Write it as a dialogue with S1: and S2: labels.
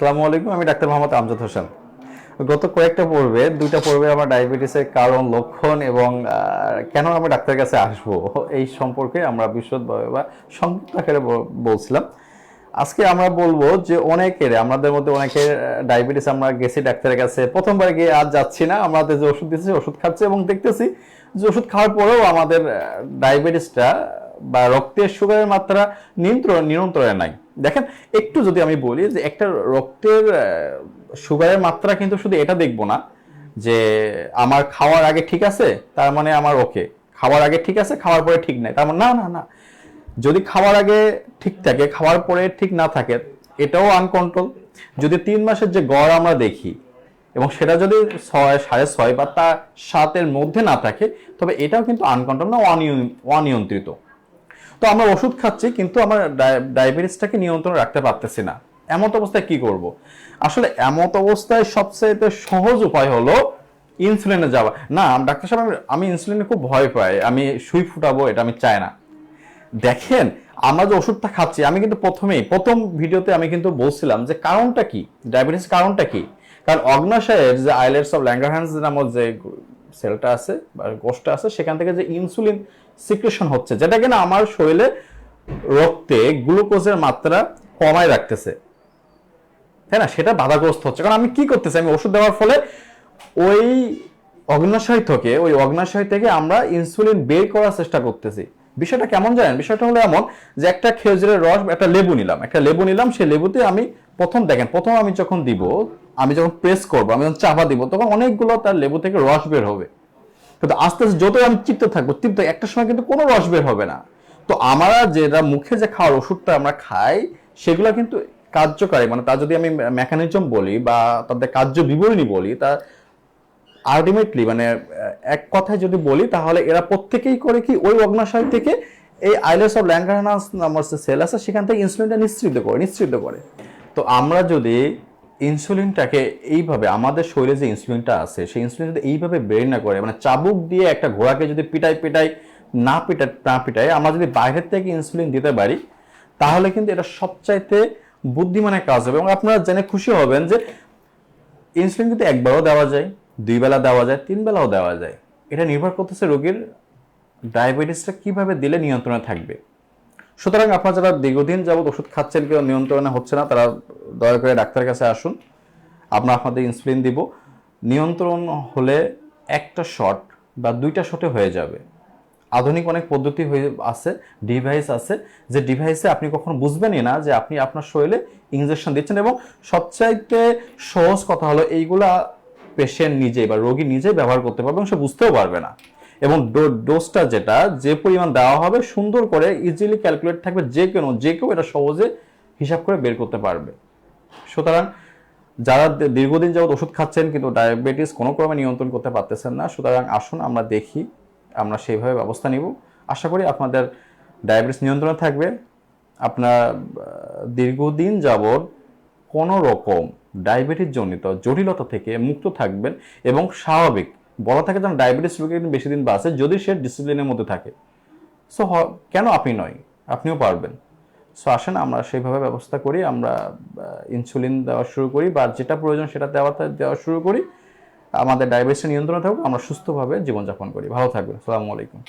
S1: আসসালামু আলাইকুম, আমি ডাক্তার মোহাম্মদ আমজাদ হোসেন। গত কয়েকটা পর্বে, দুইটা পর্বে আমার ডায়াবেটিসের কারণ, লক্ষণ এবং কেন আমি ডাক্তারের কাছে আসব এই সম্পর্কে আমরা বিশদভাবে বা সংক্ষিপ্ত আকারে বলছিলাম। আজকে আমরা বলব যে অনেকের, আমাদের মধ্যে অনেকের ডায়াবেটিস আমরা গেছি ডাক্তারের কাছে। প্রথমবার গিয়ে আজ যাচ্ছি না আমাদের যে ওষুধ দিচ্ছে ওষুধ খাচ্ছে এবং দেখতেছি যে ওষুধ খাওয়ার পরেও আমাদের ডায়াবেটিসটা বা রক্তের সুগারের মাত্রা নিয়ন্ত্রণ, নিয়ন্ত্রণে নাই। দেখেন, একটু যদি আমি বলি যে একটা রক্তের সুগারের মাত্রা কিন্তু শুধু এটা দেখব না, যে আমার খাওয়ার আগে ঠিক আছে, তার মানে আমার ওকে খাওয়ার আগে ঠিক আছে, খাওয়ার পরে ঠিক নাই। তার মানে না না না। যদি খাওয়ার আগে ঠিক থাকে, খাওয়ার পরে ঠিক না থাকে, এটাও আনকন্ট্রোল যদি তিন মাসের যে গড় আমরা দেখি, এবং সেটা যদি ছয়, সাড়ে ছয় বা তার সাতের মধ্যে না থাকে, তবে এটাও কিন্তু আনকন্ট্রোল না অনিয়ন্ত্রিত। তো আমরা ওষুধ খাচ্ছি, কিন্তু আমরা ডায়- ডায়াবেটিসটাকে নিয়ন্ত্রণ রাখতে পারতেছি না। এমত অবস্থায় কি করব? আসলে এমত অবস্থায় সবচেয়ে সহজ উপায় হলো ইনসুলিনে যাওয়া। না ডাক্তার সাহেব, আমি- আমি ইনসুলিনে খুব ভয় পাই। আমি সুই ফুটাবো, এটা আমি চাই না। দেখেন, আমরা যে ওষুধটা খাচ্ছি, আমি কিন্তু প্রথমেই, প্রথম ভিডিওতে আমি কিন্তু বলছিলাম যে কারণটা কি? ডায়াবেটিস কারণটা কি? কারণ অগ্নাশয়ের যে আইলেটস অফ ল্যাঙ্গারহ্যান্স নামক যে সেলটা আছে বা কোষটা আছে, সেখান থেকে যে ইনসুলিন সিক্রেশন হচ্ছে, যেটা কিনা আমার শরীরে রক্তে গ্লুকোজের মাত্রা কমায় রাখতেছে। তাই না? সেটা বাধাগ্রস্ত হচ্ছে। কারণ আমি কি করতেছি? আমি ওষুধ দেওয়ার ফলে ওই অগ্নাশয় থেকে, ওই অগ্নাশয় থেকে আমরা ইনসুলিন বের করার চেষ্টা করতেছি। বিষয়টা কেমন জানেন? বিষয়টা হলো এমন যে একটা খেজুরের রস, একটা লেবু নিলাম। একটা লেবু নিলাম, সেই লেবুতে আমি প্রথম দেখেন, প্রথম আমি যখন দিব, আমি যখন প্রেস করব, আমি যখন চাপা দিব, তখন অনেকগুলো তার লেবু থেকে রস বের হবে। কিন্তু আস্তে আস্তে যত আমি চিপতে থাকব, চিপতে একটা সময় কিন্তু কোনো রস বের হবে না। তো আমরা যেটা মুখে যে খাওয়ার ওষুধটা আমরা খাই, সেগুলো কিন্তু কার্যকারী। মানে তার যদি আমি মেকানিজম বলি বা তাদের কার্য বিবরণী বলি, তা আলটিমেটলি মানে এক কথায় যদি বলি, তাহলে এরা প্রত্যেকেই করে কি, ওই অগ্নাশয় থেকে এই আইলেস অফ ল্যাঙ্গারানাস নামের সেল আছে, সেখান থেকে ইনসুলিনটা নিঃসৃত করে নিঃসৃত করে। তো আমরা যদি ইনসুলিনটাকে এইভাবে, আমাদের শরীরে যে ইনসুলিনটা আছে, সেই ইনসুলিন যদি এইভাবে বের না করে মানে চাবুক দিয়ে একটা ঘোড়াকে যদি পিটাই পিটাই, না পিটাই না পিটাই, আমরা যদি বাইরের থেকে ইনসুলিন দিতে পারি, তাহলে কিন্তু এটা সবচাইতে বুদ্ধিমানের কাজ হবে। এবং আপনারা জেনে খুশি হবেন যে ইনসুলিন কিন্তু একবারও দেওয়া যায় দুই বেলা দেওয়া যায় তিন বেলাও দেওয়া যায়। এটা নির্ভর করতেছে রোগীর ডায়াবেটিসটা কীভাবে দিলে নিয়ন্ত্রণে থাকবে। সুতরাং আপনারা যারা দীর্ঘদিন যাবত ওষুধ খাচ্ছেন কেউ নিয়ন্ত্রণে হচ্ছে না, তারা দয়া করে ডাক্তারের কাছে আসুন। আমরা আপনাদের ইনসুলিন দিব। নিয়ন্ত্রণ হলে একটা শট বা দুইটা শটে হয়ে যাবে। আধুনিক অনেক পদ্ধতি হয়ে আছে ডিভাইস আছে, যে ডিভাইসে আপনি কখনো বুঝবেনই না যে আপনি আপনার শরীরে ইঞ্জেকশন দিচ্ছেন এবং সবচাইতে সহজ কথা হলো এইগুলা পেশেন্ট নিজেই বা রোগী নিজেই ব্যবহার করতে পারবে এবং সে বুঝতেও পারবে না। এবং ডোজটা যেটা, যে পরিমাণ দেওয়া হবে, সুন্দর করে ইজিলি ক্যালকুলেট থাকবে যে কেন, যে কেউ এটা সহজে হিসাব করে বের করতে পারবে। সুতরাং যারা দীর্ঘদিন যাবত ওষুধ খাচ্ছেন কিন্তু ডায়াবেটিস কোনো ক্রমে নিয়ন্ত্রণ করতে পারতেছেন না, সুতরাং আসুন আমরা দেখি, আমরা সেইভাবে ব্যবস্থা নিব। আশা করি আপনাদের ডায়াবেটিস নিয়ন্ত্রণে থাকবে। আপনার দীর্ঘদিন যাবত কোনো রকম ডায়াবেটিস জনিত জটিলতা থেকে মুক্ত থাকবেন এবং স্বাভাবিক বলা থাকে যেন ডায়াবেটিস রোগী কিন্তু বেশি দিন বাঁচে যদি সে ডিসিপ্লিনের মধ্যে থাকে। সো কেন আপনি নয়? আপনিও পারবেন। সো আসেন, আমরা সেইভাবে ব্যবস্থা করি, আমরা ইনসুলিন দেওয়া শুরু করি, বা যেটা প্রয়োজন সেটা দেওয়া দেওয়া শুরু করি। আমাদের ডায়াবেটিস নিয়ন্ত্রণে থাকুক, আমরা সুস্থভাবে জীবনযাপন করি। ভালো থাকবেন। সালামু আলাইকুম।